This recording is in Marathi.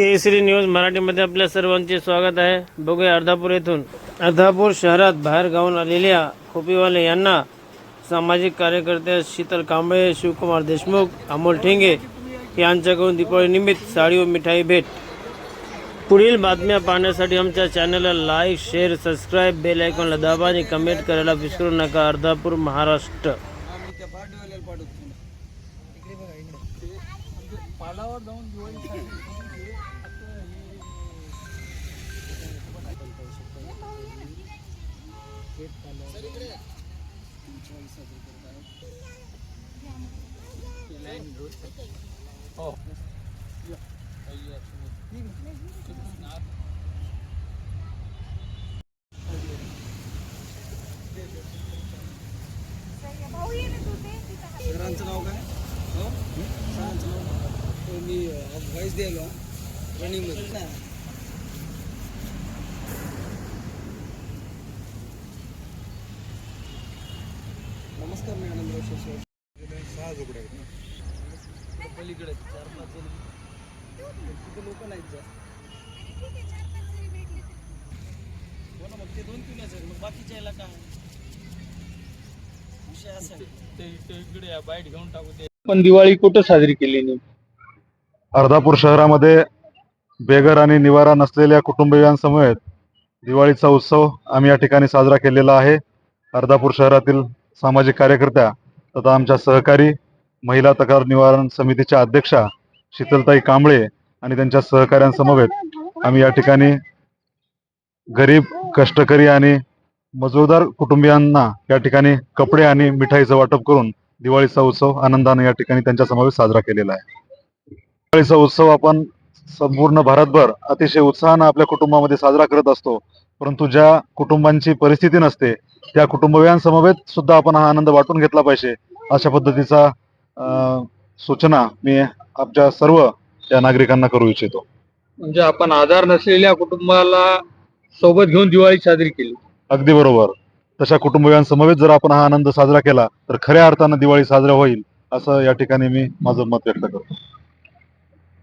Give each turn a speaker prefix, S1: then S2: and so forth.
S1: केसरी न्यूज मराठीमध्ये आपल्या सर्वांचे स्वागत आहे. बघूया अर्धापूर येथून. अर्धापूर शहरात बाहेर गावून आलेल्या खोपीवाले यांना सामाजिक कार्यकर्ते शीतल कांबळे शिवकुमार देशमुख अमोल ठेंगे यांच्याकडून दीपावलीनिमित्त साडी व मिठाई भेट. पुढील बातम्या पाहण्यासाठी आमच्या चॅनलला लाईक शेअर सबस्क्राईब बेल आयकॉनला दाबा आणि कमेंट करायला विसरू नका. अर्धापूर महाराष्ट्र.
S2: त्या जाऊन दिवाळी हो. सरांचं नाव काय? हो. सरांचं नाव तो मी व्हॉइस द्यायला रनिंग नमस्कार मी सहा झोपड्या पलीकडे चार पाच जण. तिथे लोक नाहीत जास्त हो ना मग ते दोन आहेत मग बाकीच्या याला काय? विषय असा आहे. ते इकडे बाईट घेऊन टाकू ते.
S3: पण दिवाळी कुठं साजरी केली नाही
S4: अर्धापूर शहरामध्ये बेघर आणि निवारा नसलेल्या कुटुंबियांसमवेत दिवाळीचा उत्सव आम्ही या ठिकाणी साजरा केलेला आहे. अर्धापूर शहरातील सामाजिक कार्यकर्त्या तथा आमच्या सहकारी महिला तक्रार निवारण समितीच्या अध्यक्षा शीतलताई कांबळे आणि त्यांच्या सहकाऱ्यांसमवेत आम्ही या ठिकाणी गरीब कष्टकरी आणि मजूरदार कुटुंबियांना या ठिकाणी कपडे आणि मिठाईचं वाटप करून दिवाळीचा उत्सव आनंदाने या ठिकाणी त्यांच्या समावेश साजरा केलेला आहे. दिवाळीचा उत्सव आपण संपूर्ण भारतभर अतिशय उत्साहानं आपल्या कुटुंबामध्ये साजरा करत असतो. परंतु ज्या कुटुंबांची परिस्थिती नसते त्या कुटुंबियांसमवेत सुद्धा आपण हा आनंद वाटून घेतला पाहिजे अशा पद्धतीचा सूचना मी आमच्या सर्व या नागरिकांना करू इच्छितो.
S3: म्हणजे आपण आधार नसलेल्या कुटुंबाला सोबत घेऊन दिवाळी साजरी केली.
S4: अगदी बरोबर. तशा कुटुंबियांसमवेत जर आपण हा आनंद साजरा केला तर खऱ्या अर्थानं दिवाळी साजरा होईल असं या ठिकाणी मी माझं मत व्यक्त करतो.